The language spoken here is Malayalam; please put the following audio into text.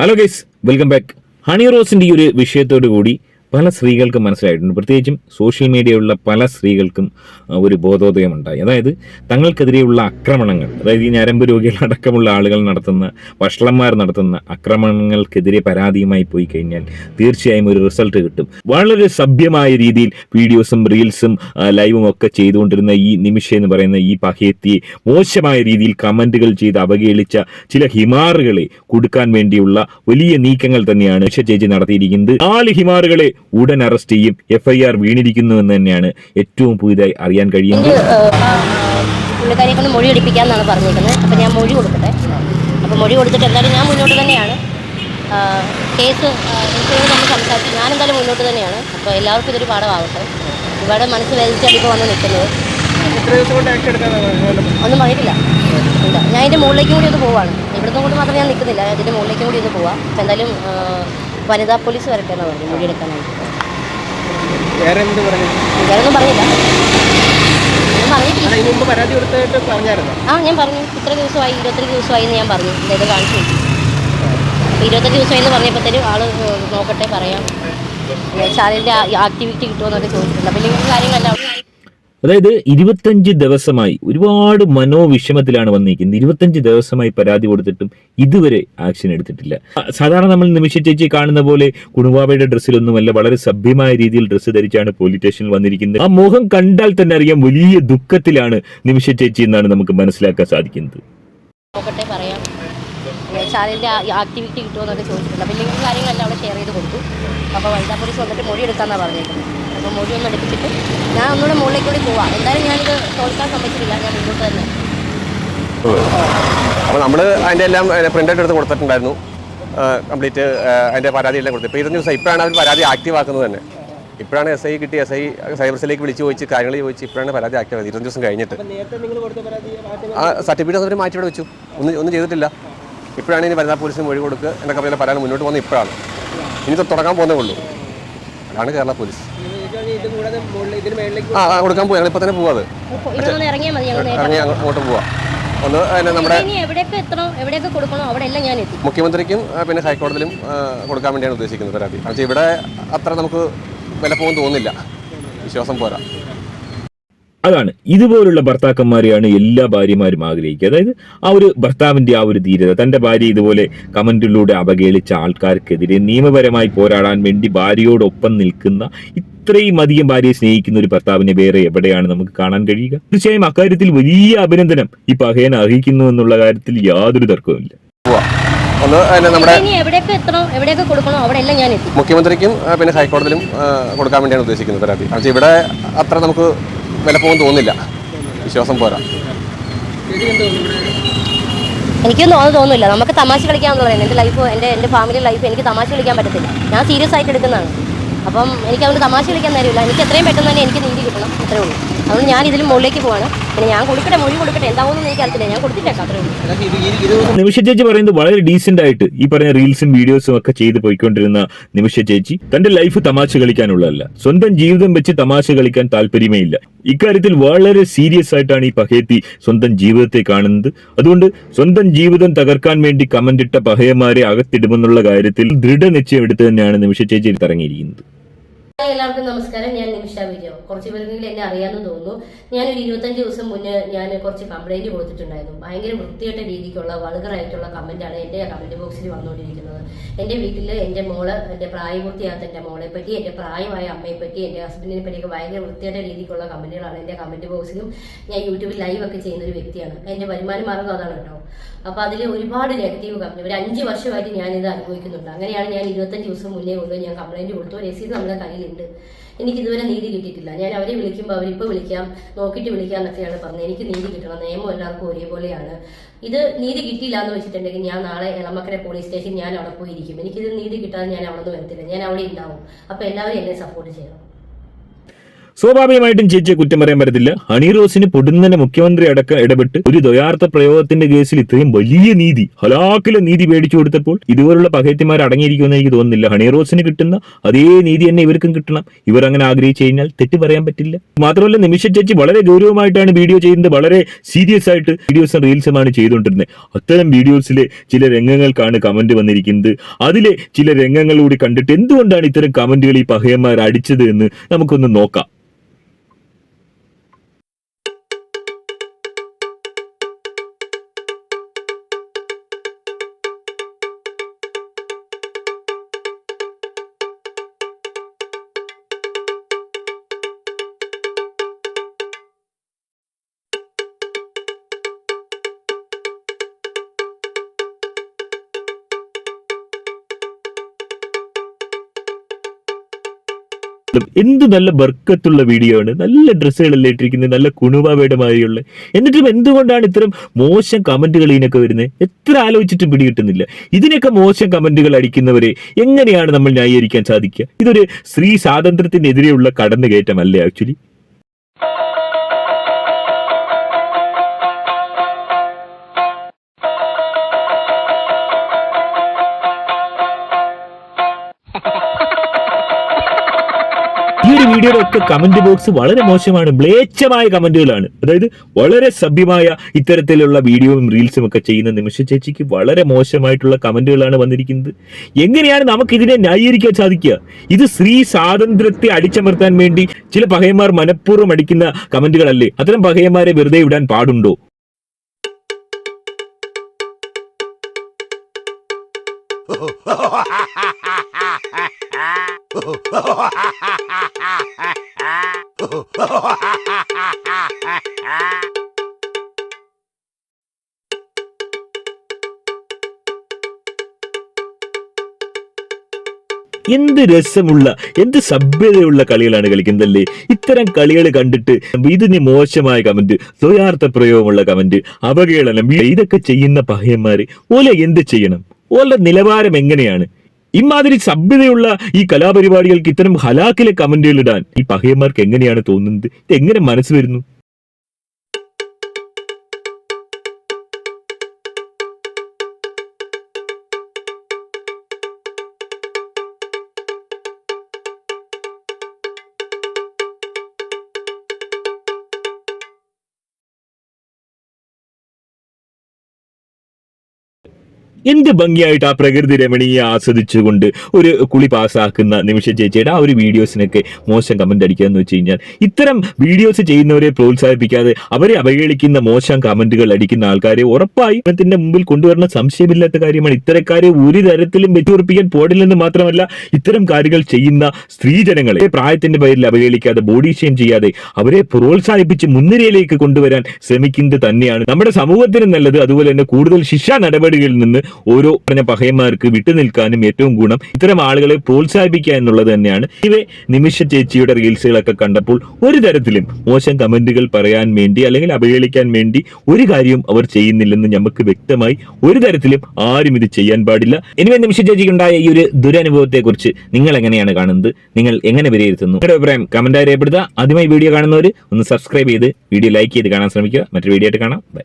Hello guys welcome back Honey റോസിന്റെ ഈ ഒരു വിഷയത്തോടു കൂടി പല സ്ത്രീകൾക്കും മനസ്സിലായിട്ടുണ്ട്. പ്രത്യേകിച്ചും സോഷ്യൽ മീഡിയയുള്ള പല സ്ത്രീകൾക്കും ഒരു ബോധോദയം ഉണ്ടായി അതായത് തങ്ങൾക്കെതിരെയുള്ള ആക്രമണങ്ങൾ അതായത് ഈ ഞരമ്പ് രോഗികളടക്കമുള്ള ആളുകൾ നടത്തുന്ന വഷളന്മാർ നടത്തുന്ന ആക്രമണങ്ങൾക്കെതിരെ പരാതിയുമായി പോയി കഴിഞ്ഞാൽ തീർച്ചയായും ഒരു റിസൾട്ട് കിട്ടും. വളരെ സഭ്യമായ രീതിയിൽ വീഡിയോസും റീൽസും ലൈവും ഒക്കെ ചെയ്തുകൊണ്ടിരുന്ന ഈ നിമിഷം എന്ന് പറയുന്ന ഈ പഹയത്തിയെ മോശമായ രീതിയിൽ കമന്റുകൾ ചെയ്ത് അവഹേളിച്ച ചില ഹിമാറുകളെ കൊടുക്കാൻ വേണ്ടിയുള്ള വലിയ നീക്കങ്ങൾ തന്നെയാണ് ഉഷ ചേച്ചി നടത്തിയിരിക്കുന്നത്. നാല് ഹിമാറുകളെ ഉടൻ അറസ്റ്റ് ചെയ്യും. എഫ്ഐആർ വീണിരിക്കുന്നു എന്ന് തന്നെയാണ് ഏറ്റവും പുതിയതായി അറിയാൻ കഴിയുന്നത്. പുള്ളിക്കാരിയെ കൊണ്ട് മൊഴി എടുപ്പിക്കാമെന്നാണ് പറഞ്ഞിരിക്കുന്നത്. അപ്പോൾ ഞാൻ മൊഴി കൊടുക്കട്ടെ? അപ്പോൾ മൊഴി കൊടുത്തിട്ട് എന്തായാലും ഞാൻ മുന്നോട്ട് തന്നെയാണ്. കേസ് നമ്മൾ സംസാരിച്ചു ഞാൻ എന്തായാലും മുന്നോട്ട് തന്നെയാണ്. അപ്പോൾ എല്ലാവർക്കും ഇതൊരു പാഠമാവട്ടെ. ഇവിടെ മനസ്സ് വേദിച്ചാണ് ഇപ്പോൾ വന്ന് നിൽക്കുന്നത്. ഒന്നും പറഞ്ഞിട്ടില്ല ഞാൻ ഇതിന്റെ മുകളിലേക്കും കൂടി ഒന്ന് പോവാണ്. ഇവിടുന്ന് കൊണ്ട് മാത്രം ഞാൻ നിൽക്കുന്നില്ല. ഇതിന്റെ മുകളിലേക്കും കൂടി ഒന്ന് പോവാം. എന്തായാലും വനിതാ പോലീസ് വരട്ടെന്ന് പറഞ്ഞു മൊഴി എടുക്കാനായിട്ട്. വേറെ എന്ത് പറഞ്ഞു? വേറൊന്നും പറഞ്ഞില്ല. ആ ഞാൻ പറഞ്ഞു. ഇത്ര ദിവസമായി ഇരുപത്തഞ്ച് ദിവസമായി എന്ന് ഞാൻ പറഞ്ഞു. അതായത് കാണിച്ചു. അപ്പോൾ ഇരുപത്തഞ്ച് ദിവസമായി എന്ന് പറഞ്ഞപ്പോഴത്തേനും ആൾ നോക്കട്ടെ പറയാം. ചാനലിന്റെ ആക്ടിവിറ്റി കിട്ടുമോ എന്നൊക്കെ ചോദിച്ചിട്ടുണ്ട്. അപ്പോൾ ഇല്ലെങ്കിൽ കാര്യങ്ങളെല്ലാം അതായത് ഇരുപത്തഞ്ച് ദിവസമായി ഒരുപാട് മനോവിഷമത്തിലാണ് വന്നിരിക്കുന്നത്. ഇരുപത്തഞ്ച് ദിവസമായി പരാതി കൊടുത്തിട്ടും ഇതുവരെ ആക്ഷൻ എടുത്തിട്ടില്ല. സാധാരണ നമ്മൾ നിമിഷ ചേച്ചി കാണുന്ന പോലെ കുണുവാവയുടെ ഡ്രസ്സിലൊന്നുമല്ല വളരെ സഭ്യമായ രീതിയിൽ ഡ്രസ്സ് ധരിച്ചാണ് പോലീസ് സ്റ്റേഷനിൽ വന്നിരിക്കുന്നത്. ആ മുഖം കണ്ടാൽ തന്നെ അറിയാം വലിയ ദുഃഖത്തിലാണ് നിമിഷ ചേച്ചി എന്നാണ് നമുക്ക് മനസ്സിലാക്കാൻ സാധിക്കുന്നത്. പറയാം. ചാനലിന്റെ ആക്ടിവിറ്റി കിട്ടുമെന്നൊക്കെ ചോദിച്ചിട്ടുണ്ട്. അപ്പോൾ ഇല്ലെങ്കിൽ കാര്യങ്ങളെല്ലാം അവിടെ ഷെയർ ചെയ്ത് കൊടുത്തു. അപ്പോൾ വനിതാ പോലീസ് വന്നിട്ട് മൊഴി എടുക്കാമെന്നാണ് പറഞ്ഞേക്കുന്നത്. അപ്പോൾ മൊഴി ഒന്ന് എടുപ്പിച്ചിട്ട് ഞാൻ ഒന്നുകൂടെ മുകളിലേക്ക് കൂടി പോവാം. എന്തായാലും ഞാനിത് തോൽക്കാൻ സമ്മതിച്ചിട്ടില്ല. ഞാൻ മുന്നോട്ട് തന്നെ. അപ്പോൾ നമ്മൾ അതിന്റെ എല്ലാം പ്രിന്റ് എടുത്ത് കൊടുത്തിട്ടുണ്ടായിരുന്നു. കംപ്ലീറ്റ് അതിന്റെ പരാതി എല്ലാം കൊടുത്തു. ഇപ്പോൾ ഇരുപത് ദിവസം ഇപ്പോഴാണ് അവർ പരാതി ആക്റ്റീവ് ആക്കുന്നത് തന്നെ. ഇപ്പോഴാണ് എസ് ഐ കിട്ടി എസ് ഐ സൈബർ സെല്ലിലേക്ക് വിളിച്ച് ചോദിച്ച് കാര്യങ്ങൾ ചോദിച്ച് ഇപ്പോഴാണ് പരാതി ആക്റ്റീവ് ആയത്. ഇരുപത് ദിവസം കഴിഞ്ഞിട്ട്. നേരത്തെ നിങ്ങൾ കൊടുത്ത പരാതി ആ സർട്ടിഫിക്കറ്റ് അവർ മാറ്റി ഇവിടെ വെച്ചു. ഒന്നും ഒന്നും ചെയ്തിട്ടില്ല. ഇപ്പോഴാണ് ഇനി വനിതാ പോലീസിന് മൊഴി കൊടുക്കുക എന്നൊക്കെ പറഞ്ഞ പരാതി മുന്നോട്ട് പോകുന്നത് ഇപ്പോഴാണ്. ഇനി തുടങ്ങാൻ പോകുന്നേ ഉള്ളൂ. അതാണ് കേരള പോലീസ്. ആ കൊടുക്കാൻ പോവാ ഇപ്പൊ തന്നെ പോവാ അത്. ഇറങ്ങി അങ്ങോട്ട് പോവാ. ഒന്ന് നമ്മുടെ മുഖ്യമന്ത്രിക്കും പിന്നെ ഹൈക്കോടതിയിലും കൊടുക്കാൻ വേണ്ടിയാണ് ഉദ്ദേശിക്കുന്നത് പരാതി. പക്ഷേ ഇവിടെ അത്ര നമുക്ക് വില പോകാൻ തോന്നുന്നില്ല. വിശ്വാസം പോരാ. അതാണ്. ഇതുപോലുള്ള ഭർത്താക്കന്മാരെയാണ് എല്ലാ ഭാര്യമാരും ആഗ്രഹിക്കുക. അതായത് ആ ഒരു ഭർത്താവിന്റെ ആ ഒരു ധീരത തന്റെ ഭാര്യ ഇതുപോലെ കമന്റിലൂടെ അവഗേളിച്ച ആൾക്കാർക്കെതിരെ നിയമപരമായി പോരാടാൻ വേണ്ടി ഭാര്യയോടൊപ്പം നിൽക്കുന്ന ഇത്രയും അധികം ഭാര്യയെ സ്നേഹിക്കുന്ന ഒരു ഭർത്താവിനെ വേറെ എവിടെയാണ് നമുക്ക് കാണാൻ കഴിയുക? തീർച്ചയായും അക്കാര്യത്തിൽ വലിയ അഭിനന്ദനം. ഈ പഹയൻ അർഹിക്കുന്നു എന്നുള്ള കാര്യത്തിൽ യാതൊരു തർക്കവുമില്ല മുഖ്യമന്ത്രിക്കും പിന്നെ ഹൈക്കോടതിയിലും കൊടുക്കാൻ വേണ്ടിയാണ് ഉദ്ദേശിക്കുന്നത് പരാതി. പക്ഷേ ഇവിടെ അത്ര നമുക്ക് വില പോകും തോന്നുന്നില്ല വിശ്വാസം പോരാ. എനിക്കൊന്നും അത് തോന്നുന്നില്ല. നമുക്ക് തമാശ കളിക്കാമെന്ന് പറയുന്നത്. എന്റെ ലൈഫ് എന്റെ എന്റെ ഫാമിലി ലൈഫ് എനിക്ക് തമാശ കളിക്കാൻ പറ്റത്തില്ല. ഞാൻ സീരിയസ് ആയിട്ട് എടുക്കുന്നതാണ്. അപ്പം എനിക്ക് അതുകൊണ്ട് തമാശ കളിക്കാൻ നേരമില്ല. എനിക്ക് എത്രയും പെട്ടെന്ന് തന്നെ എനിക്ക് നീതി കിട്ടണം. അത്രേ ഉള്ളൂ. അതുകൊണ്ട് ഞാൻ ഇതിലും മുകളിലേക്ക് പോവാണ്. പിന്നെ ഞാൻ കൊടുക്കട്ടെ മൊഴി കൊടുക്കട്ടെ എന്താവുമെന്ന് എനിക്ക് ഞാൻ കൊടുത്തിട്ടേക്കാം നിമിഷ ചേച്ചി പറയുന്നത് വളരെ ഡീസെന്റ് ആയിട്ട് ഈ പറഞ്ഞ റീൽസും വീഡിയോസും ഒക്കെ ചെയ്ത് പോയിക്കൊണ്ടിരുന്ന നിമിഷ ചേച്ചി തന്റെ ലൈഫ് തമാശ കളിക്കാനുള്ളതല്ല. സ്വന്തം ജീവിതം വെച്ച് തമാശ കളിക്കാൻ താല്പര്യമേ ഇല്ല. ഇക്കാര്യത്തിൽ വളരെ സീരിയസ് ആയിട്ടാണ് ഈ പഹയത്തി സ്വന്തം ജീവിതത്തെ കാണുന്നത്. അതുകൊണ്ട് സ്വന്തം ജീവിതം തകർക്കാൻ വേണ്ടി കമന്റിട്ട പഹയന്മാരെ അകത്തിടുമെന്നുള്ള കാര്യത്തിൽ ദൃഢനിശ്ചയം എടുത്ത് തന്നെയാണ് നിമിഷ ചേച്ചി ഇറങ്ങിയിരിക്കുന്നത്. എല്ലാവർക്കും നമസ്കാരം. ഞാൻ നിമിഷ വിജയം കുറച്ച് പേരെങ്കിലും എന്നെ അറിയാമെന്ന് തോന്നുന്നു. ഞാനൊരു ഇരുപത്തഞ്ച് ദിവസം മുന്നേ ഞാൻ കുറച്ച് കംപ്ലൈന്റ് കൊടുത്തിട്ടുണ്ടായിരുന്നു. ഭയങ്കര വൃത്തികെട്ട രീതിക്കുള്ള വൾഗറായിട്ടുള്ള കമന്റാണ് എന്റെ കമന്റ് ബോക്സിൽ വന്നുകൊണ്ടിരിക്കുന്നത്. എന്റെ വീട്ടിൽ എന്റെ മോൾ എന്റെ പ്രായപൂർത്തിയാകാത്ത എന്റെ മോളെ പറ്റി എന്റെ പ്രായമായ അമ്മയെ പറ്റി എന്റെ ഹസ്ബൻഡിനെ പറ്റിയൊക്കെ ഭയങ്കര വൃത്തികെട്ട രീതിക്കുള്ള കമന്റുകളാണ് എന്റെ കമന്റ് ബോക്സിലും ഞാൻ യൂട്യൂബിൽ ലൈവ് ഒക്കെ ചെയ്യുന്ന ഒരു വ്യക്തിയാണ്. എന്റെ വരുമാന മാർഗം അതാണ് കേട്ടോ. അപ്പോൾ അതിൽ ഒരുപാട് നെഗറ്റീവ് കമന്റ് ഒരു അഞ്ച് വർഷമായിട്ട് ഇത് അനുഭവിക്കുന്നുണ്ട്. അങ്ങനെയാണ് ഞാൻ ഇരുപത്തഞ്ച് ദിവസം മുന്നേ കൊണ്ട് ഞാൻ കംപ്ലൈന്റ് കൊടുത്തു. രസീത് നമ്മുടെ കയ്യിലുണ്ട്. എനിക്ക് ഇതുവരെ നീതി കിട്ടിയിട്ടില്ല. ഞാൻ അവരെ വിളിക്കുമ്പോൾ അവരിപ്പോൾ വിളിക്കാം നോക്കിയിട്ട് വിളിക്കാം എന്നൊക്കെയാണ് പറഞ്ഞത്. എനിക്ക് നീതി കിട്ടണം. നിയമം എല്ലാവർക്കും ഒരേപോലെയാണ്. ഇത് നീതി കിട്ടിയില്ല എന്ന് വെച്ചിട്ടുണ്ടെങ്കിൽ ഞാൻ നാളെ എളമക്കര പോലീസ് സ്റ്റേഷൻ ഞാൻ അവിടെ പോയിരിക്കും. എനിക്കിത് നീതി കിട്ടാതെ ഞാൻ അവിടെ നിന്ന് വരത്തില്ല. ഞാൻ അവിടെ ഉണ്ടാവും. അപ്പോൾ എല്ലാവരും എന്നെ സപ്പോർട്ട് ചെയ്യണം. സ്വാഭാവികമായിട്ടും ചേച്ചിയെ കുറ്റം പറയാൻ പറ്റത്തില്ല. ഹണി റോസിന് പൊടുന്നനെ മുഖ്യമന്ത്രി അടക്കം ഇടപെട്ട് ഒരു ദ്വയാർത്ഥ പ്രയോഗത്തിന്റെ കേസിൽ ഇത്രയും വലിയ നീതി ഹലാക്കിലെ നീതി മേടിച്ചു കൊടുത്തപ്പോൾ ഇതുപോലുള്ള പകയത്തിമാർ അടങ്ങിയിരിക്കുമെന്ന് എനിക്ക് തോന്നുന്നില്ല. ഹണി റോസിന് കിട്ടുന്ന അതേ നീതി തന്നെ ഇവർക്കും കിട്ടണം. ഇവർ അങ്ങനെ ആഗ്രഹിച്ചു കഴിഞ്ഞാൽ തെറ്റ് പറയാൻ പറ്റില്ല. മാത്രമല്ല നിമിഷ ചേച്ചി വളരെ ഗൗരവമായിട്ടാണ് വീഡിയോ ചെയ്യുന്നത്. വളരെ സീരിയസ് ആയിട്ട് വീഡിയോസും റീൽസുമാണ് ചെയ്തുകൊണ്ടിരുന്നത്. അത്തരം വീഡിയോസിലെ ചില രംഗങ്ങൾക്കാണ് കമന്റ് വന്നിരിക്കുന്നത്. അതിലെ ചില രംഗങ്ങൾ കൂടി കണ്ടിട്ട് എന്തുകൊണ്ടാണ് ഇത്തരം കമന്റുകൾ ഈ പഹയന്മാർ അടിച്ചത് എന്ന് നമുക്കൊന്ന് നോക്കാം. എന്ത് നല്ല ബർക്കത്തുള്ള വീഡിയോ ആണ്. നല്ല ഡ്രസ്സുകളല്ലേ ഇട്ടിരിക്കുന്നത് നല്ല കുണുവാവയുടെ മാതിരിയുള്ള എന്നിട്ടും എന്തുകൊണ്ടാണ് ഇത്തരം മോശം കമന്റുകൾ ഇതിനൊക്കെ വരുന്നത് എത്ര ആലോചിച്ചിട്ടും പിടികിട്ടുന്നില്ല ഇതിനൊക്കെ മോശം കമന്റുകൾ അടിക്കുന്നവരെ എങ്ങനെയാണ് നമ്മൾ ന്യായീകരിക്കാൻ സാധിക്കുക? ഇതൊരു സ്ത്രീ സ്വാതന്ത്ര്യത്തിനെതിരെയുള്ള കടന്നുകയറ്റമല്ലേ ആക്ച്വലി ഈ ഒരു വീഡിയോയുടെ ഒക്കെ കമന്റ് ബോക്സ് വളരെ മോശമാണ് മ്ലേച്ഛമായ കമന്റുകളാണ്. അതായത് വളരെ സഭ്യമായ ഇത്തരത്തിലുള്ള വീഡിയോയും റീൽസും ഒക്കെ ചെയ്യുന്ന നിമിഷ ചേച്ചിക്ക് വളരെ മോശമായിട്ടുള്ള കമന്റുകളാണ് വന്നിരിക്കുന്നത്. എങ്ങനെയാണ് നമുക്ക് ഇതിനെ ന്യായീകരിക്കാൻ സാധിക്കുക? ഇത് സ്ത്രീ സ്വാതന്ത്ര്യത്തെ അടിച്ചമർത്താൻ വേണ്ടി ചില പകയന്മാർ മനഃപൂർവം അടിക്കുന്ന കമന്റുകളല്ലേ? അത്തരം പകയന്മാരെ വെറുതെ വിടാൻ പാടുണ്ടോ? എന്ത് രസമുള്ള എന്ത് സഭ്യതയുള്ള കളികളാണ് കളിക്കുന്നതല്ലേ ഇത്തരം കളികൾ കണ്ടിട്ട് ഇതിന് മോശമായ കമന്റ് സ്വയാർത്ഥ പ്രയോഗമുള്ള കമന്റ് അവഹേളനം ഇതൊക്കെ ചെയ്യുന്ന പഹയന്മാര് ഓല എന്ത് ചെയ്യണം? ഓല നിലവാരം എങ്ങനെയാണ്? ഇമാതിരി സഭ്യതയുള്ള ഈ കലാപരിപാടികൾക്ക് ഇത്തരം ഹലാക്കിലെ കമന്റുകൾ ഇടാൻ ഈ പഹയന്മാർക്ക് എങ്ങനെയാണ് തോന്നുന്നത്? ഇത് എങ്ങനെ മനസ്സ് വരുന്നു? എന്ത് ഭംഗിയായിട്ട് ആ പ്രകൃതി രമണീയെ ആസ്വദിച്ചുകൊണ്ട് ഒരു കുളി പാസ്സാക്കുന്ന നിമിഷ ചേച്ചിയുടെ ആ ഒരു വീഡിയോസിനൊക്കെ മോശം കമന്റ് അടിക്കുക എന്ന് വെച്ച് കഴിഞ്ഞാൽ ഇത്തരം വീഡിയോസ് ചെയ്യുന്നവരെ പ്രോത്സാഹിപ്പിക്കാതെ അവരെ അവഹേളിക്കുന്ന മോശം കമന്റുകൾ അടിക്കുന്ന ആൾക്കാരെ ഉറപ്പായി ഇന്നത്തിന്റെ മുമ്പിൽ കൊണ്ടുവരുന്ന സംശയമില്ലാത്ത കാര്യമാണ്. ഇത്തരക്കാരെ ഒരു തരത്തിലും വെച്ചുറപ്പിക്കാൻ പോടില്ലെന്ന് മാത്രമല്ല ഇത്തരം കാര്യങ്ങൾ ചെയ്യുന്ന സ്ത്രീജനങ്ങളെ പ്രായത്തിന്റെ പേരിൽ അവഹേളിക്കാതെ ബോഡി ഷെയിം ചെയ്യാതെ അവരെ പ്രോത്സാഹിപ്പിച്ച് മുൻനിരയിലേക്ക് കൊണ്ടുവരാൻ ശ്രമിക്കുന്നത് തന്നെയാണ്. നമ്മുടെ സമൂഹത്തിന് നല്ലത്. അതുപോലെ തന്നെ കൂടുതൽ ശിക്ഷാ നടപടികളിൽ നിന്ന് ഓരോ പറഞ്ഞ പഹയന്മാർക്ക് വിട്ടുനിൽക്കാനും ഏറ്റവും ഗുണം ഇത്തരം ആളുകളെ പ്രോത്സാഹിപ്പിക്കുക എന്നുള്ളത് തന്നെയാണ്. ഇവ നിമിഷ ചേച്ചിയുടെ റീൽസുകളൊക്കെ കണ്ടപ്പോൾ ഒരു തരത്തിലും മോശം കമന്റുകൾ പറയാൻ വേണ്ടി അല്ലെങ്കിൽ അവഹേളിക്കാൻ വേണ്ടി ഒരു കാര്യവും അവർ ചെയ്യുന്നില്ലെന്ന് നമുക്ക് വ്യക്തമായി ഒരു തരത്തിലും ആരും ഇത് ചെയ്യാൻ പാടില്ല. എനിവേ നിമിഷ ചേച്ചിക്ക് ഉണ്ടായ ഈ ഒരു ദുരനുഭവത്തെ കുറിച്ച് നിങ്ങൾ എങ്ങനെയാണ് കാണുന്നത്? നിങ്ങൾ എങ്ങനെ വിലയിരുത്തുന്നു? നിങ്ങളുടെ അഭിപ്രായം കമന്റായി രേഖപ്പെടുത്തുക. ആദ്യമായി വീഡിയോ കാണുന്നവർ ഒന്ന് സബ്സ്ക്രൈബ് ചെയ്ത് വീഡിയോ ലൈക്ക് ചെയ്ത് കാണാൻ ശ്രമിക്കുക. മറ്റൊരു വീഡിയോ ആയിട്ട് കാണാം. ബൈ